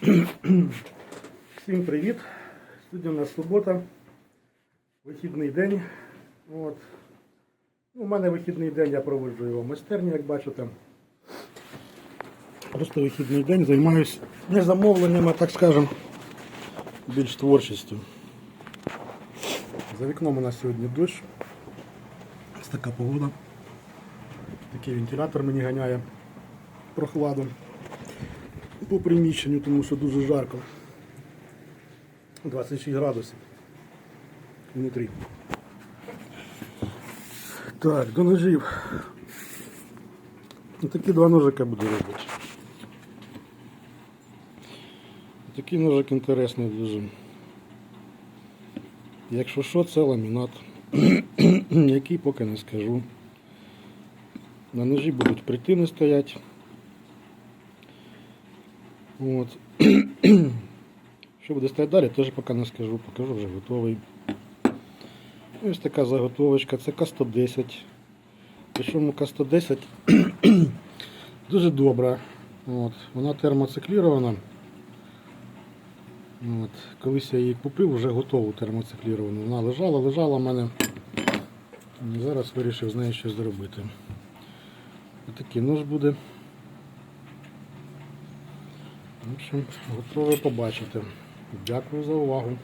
Всім привіт! Сьогодні у нас субота, вихідний день. От. Ну, У мене вихідний день, я проводжу його в майстерні, як бачите. Просто вихідний день займаюся не замовленням, а так скажемо, більш творчістю. За вікном у нас сьогодні дощ. Ось така погода. Такий вентилятор мені ганяє прохладу по приміщенню, тому що дуже жарко. 26 градусів внутрі. Так, до ножів. Такі два ножика буду робити. Такий ножик інтересний дуже. Якщо що, це ламінат. Який поки не скажу. На ножі будуть притини стоять. От. Що буде стояти далі, теж не скажу, покажу вже готовий. Ось така заготовочка, це К110. Причому К110 дуже добра. От. Вона термоциклірована. От. Колись я її купив, вже готову термоцикліровану. Вона лежала, лежала в мене. І зараз вирішив з нею щось зробити. Отакий нож буде. В общем, готові побачити. Дякую за увагу.